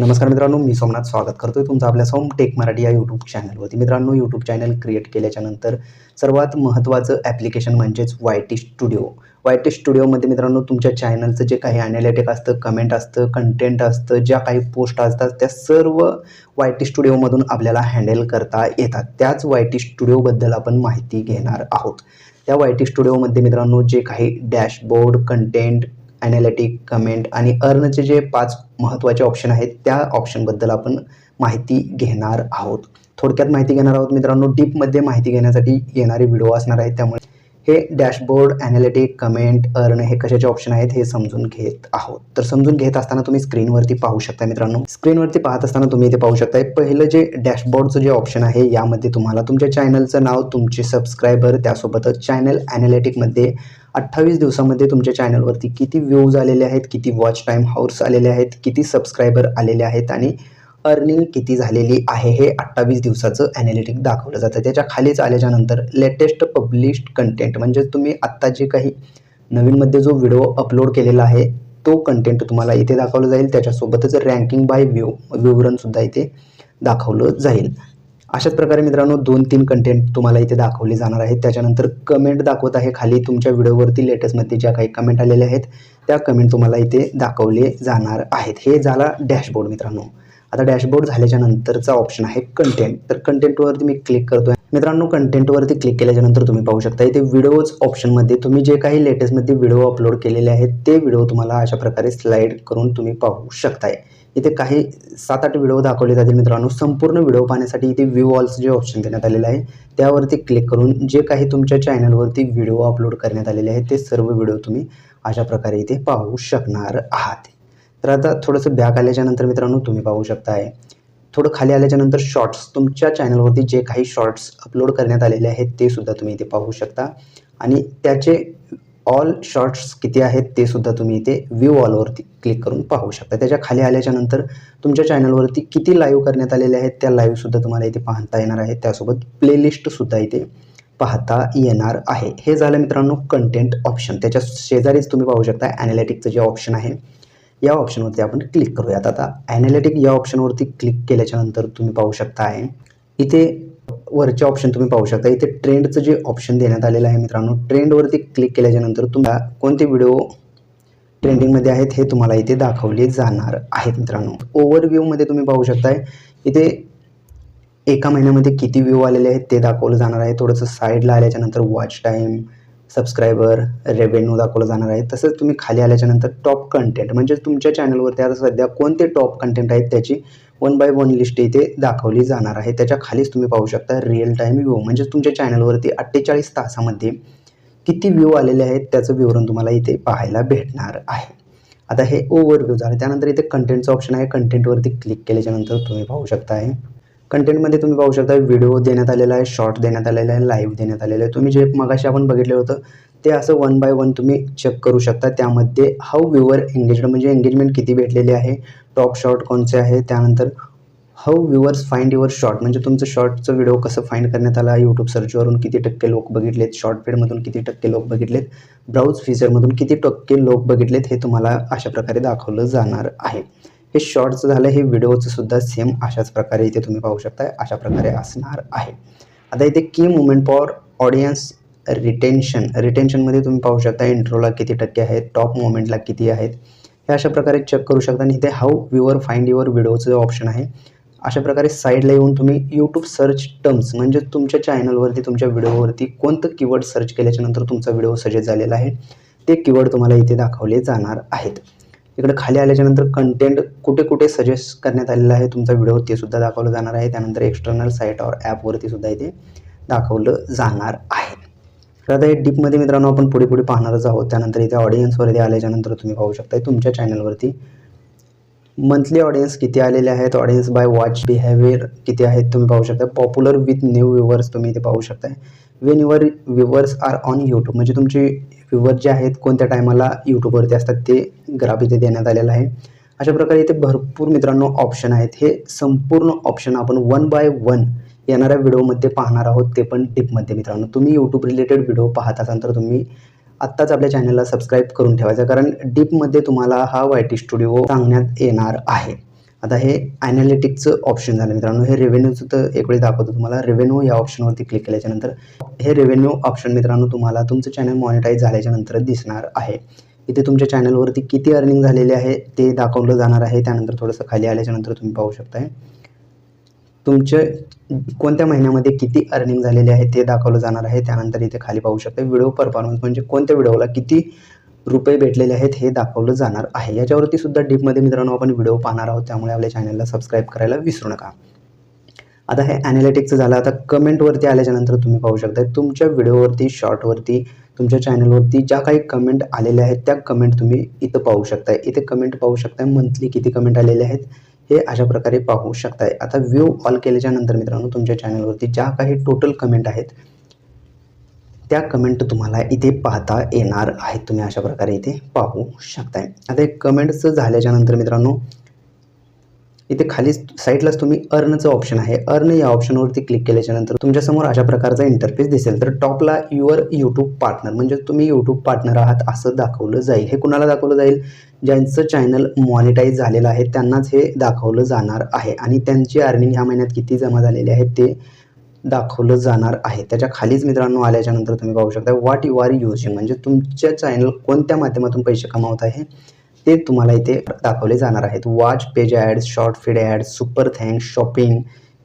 नमस्कार मित्रांनो मी सोमनाथ स्वागत करतोय तुमचं आपल्या सोम टेक मराठी या यूट्यूब चॅनलवरती मित्रांनो यूट्यूब चॅनल क्रिएट केल्याच्यानंतर सर्वात महत्त्वाचं ॲप्लिकेशन म्हणजेच Y T studio Y T स्टुडिओमध्ये मित्रांनो तुमच्या चॅनलचं जे काही ॲनालिटिक असतं कमेंट असतं कंटेंट असतं ज्या काही पोस्ट असतात त्या सर्व वाय टी स्टुडिओमधून आपल्याला हँडल करता येतात. त्याच वाय टी स्टुडिओबद्दल आपण माहिती घेणार आहोत. त्या वाय टी स्टुडिओमध्ये मित्रांनो जे काही डॅशबोर्ड कंटेंट ॲनालिटिक कमेंट आणि अर्नचे जे पाच महत्त्वाचे ऑप्शन आहेत त्या ऑप्शनबद्दल आपण माहिती घेणार आहोत. थोडक्यात माहिती घेणार आहोत मित्रांनो डीपमध्ये माहिती घेण्यासाठी येणारे व्हिडिओ असणार आहेत त्यामुळे हे डॅशबोर्ड ॲनालिटिक कमेंट अर्न हे कशाचे ऑप्शन आहेत हे समजून घेत आहोत. तर समजून घेत असताना तुम्ही स्क्रीनवरती पाहू शकता मित्रांनो. स्क्रीनवरती पाहत असताना तुम्ही इथे पाहू शकताय पहिलं जे डॅशबोर्डचं जे ऑप्शन आहे यामध्ये तुम्हाला तुमच्या चॅनलचं नाव तुमचे सबस्क्रायबर त्यासोबतच चॅनल ॲनालिटिकमध्ये अठ्ठावीस दिवसामध्ये तुमच्या चॅनलवरती किती व्ह्यूज आलेले आहेत किती वॉच टाईम हाऊर्स आलेले आहेत किती सबस्क्रायबर आलेले आहेत आणि अर्निंग किती झालेली आहे हे अठ्ठावीस दिवसाचं ॲनालिटिक दाखवलं जातं. त्याच्या खालीच आल्याच्यानंतर लेटेस्ट पब्लिश्ड कंटेंट म्हणजे तुम्ही आत्ता जे काही नवीनमध्ये जो व्हिडिओ अपलोड केलेला आहे तो कंटेंट तुम्हाला इथे दाखवलं जाईल. त्याच्यासोबतच रँकिंग बाय व्ह्यू विवरणसुद्धा इथे दाखवलं जाईल. अशाच प्रकारे मित्रांनो दोन तीन कंटेंट तुम्हाला इथे दाखवले जाणार आहेत. त्याच्यानंतर कमेंट दाखवत आहे खाली तुमच्या व्हिडिओवरती लेटेस्टमध्ये ज्या काही कमेंट आलेल्या आहेत त्या कमेंट तुम्हाला इथे दाखवले जाणार आहेत. हे झाला डॅशबोर्ड मित्रांनो. आता डॅशबोर्ड झाल्याच्या नंतरचा ऑप्शन आहे कंटेंट तर कंटेंटवरती मी क्लिक करतोय. मित्रांनो कंटेंटवरती क्लिक केल्याच्यानंतर तुम्ही पाहू शकता इथे व्हिडिओज ऑप्शनमध्ये तुम्ही जे काही लेटेस्टमध्ये व्हिडिओ अपलोड केलेले आहेत ते व्हिडिओ तुम्हाला अशा प्रकारे स्लाईड करून तुम्ही पाहू शकताय. इथे काही सात आठ व्हिडिओ दाखवले जातील मित्रांनो. संपूर्ण व्हिडिओ पाहण्यासाठी इथे व्ह्यू ऑल्स जे ऑप्शन देण्यात आलेलं आहे त्यावरती क्लिक करून जे काही तुमच्या चॅनलवरती व्हिडिओ अपलोड करण्यात आलेले आहेत ते सर्व व्हिडिओ तुम्ही अशा प्रकारे इथे पाहू शकणार आहात. तर आता थोडंसं बॅक आल्याच्यानंतर मित्रांनो तुम्ही पाहू शकता आहे थोडं खाली आल्याच्यानंतर शॉर्ट्स तुमच्या चॅनलवरती जे काही शॉर्ट्स अपलोड करण्यात आलेले आहेत ते सुद्धा तुम्ही इथे पाहू शकता. आणि त्याचे ऑल शॉर्ट्स किती आहेत ते सुद्धा तुम्ही इथे व्ह्यू ऑलवरती क्लिक करून पाहू शकता. त्याच्याखाली आल्याच्यानंतर तुमच्या चॅनलवरती किती लाईव्ह करण्यात आलेले आहेत त्या लाईव्हसुद्धा तुम्हाला इथे पाहता येणार आहे. त्यासोबत प्लेलिस्टसुद्धा इथे पाहता येणार आहे. हे झालं मित्रांनो कंटेंट ऑप्शन त्याच्या शेजारीच तुम्ही पाहू शकता ॲनालिटिकचं जे ऑप्शन आहे या ऑप्शनवरती आपण क्लिक करूयात. आता ॲनालिटिक या ऑप्शनवरती क्लिक केल्याच्यानंतर तुम्ही पाहू शकता आहे इथे वरचे ऑप्शन तुम्ही पाहू शकता. इथे ट्रेंडचं जे ऑप्शन देण्यात आलेलं आहे मित्रांनो ट्रेंडवरती क्लिक केल्याच्यानंतर तुम्हाला कोणते व्हिडिओ ट्रेंडिंगमध्ये आहेत हे तुम्हाला इथे दाखवले जाणार आहेत मित्रांनो. ओव्हरव्ह्यूमध्ये तुम्ही पाहू शकताय इथे एका महिन्यामध्ये किती व्ह्यू आलेले आहेत ते दाखवलं जाणार आहे. थोडंसं साईडला आल्याच्यानंतर वॉच टाईम सबस्क्रायबर रेव्हेन्यू दाखवलं जाणार आहे. तसंच तुम्ही खाली आल्याच्यानंतर टॉप कंटेंट म्हणजे तुमच्या चॅनलवरती आता सध्या कोणते टॉप कंटेंट आहेत त्याची वन बाय वन लिस्ट इथे दाखवली जाणार आहे. त्याच्या खालीच तुम्ही पाहू शकता रिअल टाईम व्ह्यू म्हणजे तुमच्या चॅनलवरती अठ्ठेचाळीस तासामध्ये किती व्ह्यू आलेले आहेत त्याचं विवरण तुम्हाला इथे पाहायला भेटणार आहे. आता हे ओव्हरव्ह्यू झालं. त्यानंतर इथे कंटेंटचं ऑप्शन आहे. कंटेंटवरती क्लिक केल्याच्यानंतर तुम्ही पाहू शकता आहे कंटेंटमध्ये तुम्ही पाहू शकता व्हिडिओ देण्यात आलेला आहे शॉर्ट देण्यात आलेला आहे लाईव्ह देण्यात आलेलं आहे. तुम्ही जे मगाशी आपण बघितलं होतं ते असं वन बाय वन तुम्ही चेक करू शकता. त्यामध्ये हाऊ व्ह्युअर एंगेजड म्हणजे एंगेजमेंट किती भेटलेले आहे टॉप शॉर्ट कोणचे आहे त्यानंतर how viewers find your short म्हणजे तुमचं शॉर्टचं व्हिडिओ कसं फाइंड करण्यात आला यूट्यूब सर्चवरून किती टक्के लोक बघितलेत शॉर्ट फीडमधून किती टक्के लोक बघितलेत ब्राउज फीचरमधून किती टक्के लोक बघितलेत हे तुम्हाला अशा प्रकारे दाखवलं जाणार आहे. हे शॉर्टचं झालं हे व्हिडिओचं सुद्धा सेम अशाच प्रकारे इथे तुम्ही पाहू शकता अशा प्रकारे असणार आहे. आता इथे key moment for audience retention रिटेन्शनमध्ये तुम्ही पाहू शकता इंट्रोला किती टक्के आहेत टॉप मुवमेंटला किती आहेत. हे अशा प्रकारे चेक करू शकता आणि इथे हाऊ व्ह्युअर फाइंड युअर व्हिडिओचं ऑप्शन आहे. अशा प्रकारे साईडला येऊन तुम्ही यूट्यूब सर्च टर्म्स म्हणजे तुमच्या चॅनलवरती तुमच्या व्हिडिओवरती कोणतं कीवर्ड सर्च केल्याच्यानंतर तुमचा व्हिडिओ सजेस्ट झालेला आहे ते कीवर्ड तुम्हाला इथे दाखवले जाणार आहेत. इकडे खाली आल्याच्यानंतर कंटेंट कुठे कुठे सजेस्ट करण्यात आलेलं आहे तुमचा व्हिडिओ ते सुद्धा दाखवलं जाणार आहे. त्यानंतर एक्सटर्नल साईट और ॲपवरती सुद्धा इथे दाखवलं जाणार आहे. तर आता हे डीपमध्ये मित्रांनो आपण पुढे पुढे पाहणारच आहोत. त्यानंतर इथे ऑडियन्सवरती आल्याच्यानंतर तुम्ही पाहू शकता तुमच्या चॅनलवरती मंथली ऑडियन्स किती आलेले आहेत? ऑडियन्स बाय वॉच बिहेवियर किती आहेत? तुम्ही पाहू शकता. पॉप्युलर विथ न्यू व्ह्युअर्स तुम्ही इथे पाहू शकता when your viewers are on YouTube म्हणजे तुमचे व्ह्युअर जे आहेत कोणत्या टायमाला यूट्यूबवरती असतात ते ग्राफ इथे देण्यात आलेलं आहे. अशा प्रकारे इथे भरपूर मित्रांनो ऑप्शन आहेत. हे संपूर्ण ऑप्शन आपण वन बाय वन येणाऱ्या व्हिडिओमध्ये पाहणार आहोत. ते पण टिपमध्ये मित्रांनो. तुम्ही यूट्यूब रिलेटेड व्हिडिओ पाहत असाल तर तुम्ही आत्ताच आपल्या चॅनलला सबस्क्राईब करून ठेवायचं कारण डीपमध्ये तुम्हाला हा वाय टी स्टुडिओ सांगण्यात येणार आहे. आता हे ॲनालिटिक्सचं ऑप्शन झालं मित्रांनो हे रेव्हेन्यूचं तर एक वेळी दाखवतो तुम्हाला. रेव्हेन्यू या ऑप्शनवरती क्लिक केल्याच्यानंतर हे रेव्हेन्यू ऑप्शन मित्रांनो तुम्हाला तुमचं चॅनल मॉनिटाईज झाल्याच्यानंतर दिसणार आहे. इथे तुमच्या चॅनलवरती किती अर्निंग झालेले आहे ते दाखवलं जाणार आहे त्यानंतर थोडंसं खाली आल्याच्यानंतर तुम्ही पाहू शकताय. तुमचे कोणत्या महिन्यामध्ये किती अर्निंग झालेले आहे ते दाखवलं जाणार आहे त्यानंतर इथे खाली पाहू शकता व्हिडिओ परफॉर्मन्स म्हणजे कोणत्या व्हिडिओला किती रुपये भेटलेले आहेत हे दाखवलं जाणार आहे. याच्यावरती सुद्धा डीपमध्ये मित्रांनो आपण व्हिडिओ पाहणार आहोत त्यामुळे आपल्या चॅनलला सबस्क्राईब करायला विसरू नका. आता हे ॲनालिटिक्सचं झालं आता कमेंटवरती आल्याच्यानंतर तुम्ही पाहू शकता तुमच्या व्हिडिओवरती शॉर्टवरती तुमच्या चॅनलवरती ज्या काही कमेंट आलेल्या आहेत त्या कमेंट तुम्ही इथं पाहू शकताय इथे कमेंट पाहू शकताय मंथली किती कमेंट आलेले आहेत हे अशा प्रकारे पाहू शकताय. आता व्ह्यू ऑल केल्याच्यानंतर मित्रांनो तुमच्या चॅनलवरती ज्या काही टोटल कमेंट आहेत त्या कमेंट तुम्हाला इथे पाहता येणार आहेत. तुम्ही अशा प्रकारे इथे पाहू शकताय. आता एक कमेंट्स झाल्याच्यानंतर मित्रांनो इथे खाली साईडलाच तुम्ही अर्नचं ऑप्शन आहे. अर्न या ऑप्शनवरती क्लिक केल्याच्यानंतर तुमच्यासमोर अशा प्रकारचा इंटरफेस दिसेल. तर टॉपला युअर यूट्यूब पार्टनर म्हणजे तुम्ही यूट्यूब पार्टनर आहात असं दाखवलं जाईल. हे कुणाला दाखवलं जाईल? ज्यांचं चॅनल मॉनिटाईज झालेलं आहे त्यांनाच हे दाखवलं जाणार आहे. आणि त्यांची अर्निंग ह्या महिन्यात किती जमा झालेली आहे ते दाखवलं जाणार आहे. त्याच्या खालीच मित्रांनो आल्याच्यानंतर तुम्ही पाहू शकता व्हॉट यू आर युजिंग म्हणजे तुमच्या चॅनल कोणत्या माध्यमातून पैसे कमावत आहे? ते तुम्हाला इथे दाखवले जाणार आहेत. Watch page ads short feed ads super thanks shopping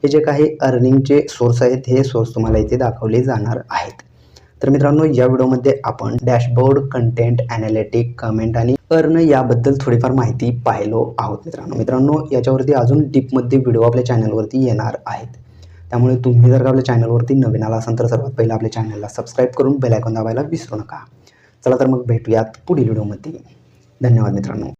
हे जे काही अर्निंगचे सोर्स आहेत हे सोर्स तुम्हाला इथे दाखवले जाणार आहेत. तर मित्रांनो या व्हिडिओमध्ये आपण डॅशबोर्ड कंटेंट ॲनालिटिक कमेंट आणि अर्न याबद्दल थोडीफार माहिती पाहिलो आहोत मित्रांनो. मित्रांनो याच्यावरती अजून डीपमध्ये व्हिडिओ आपल्या चॅनलवरती येणार आहेत. त्यामुळे तुम्ही जर का आपल्या चॅनलवरती नवीन आला असाल तर सर्वात पहिलं आपल्या चॅनलला सबस्क्राईब करून बेलायकॉन दाबायला विसरू नका. चला तर मग भेटूयात पुढील व्हिडिओमध्ये धन्यवाद मित्रांनो.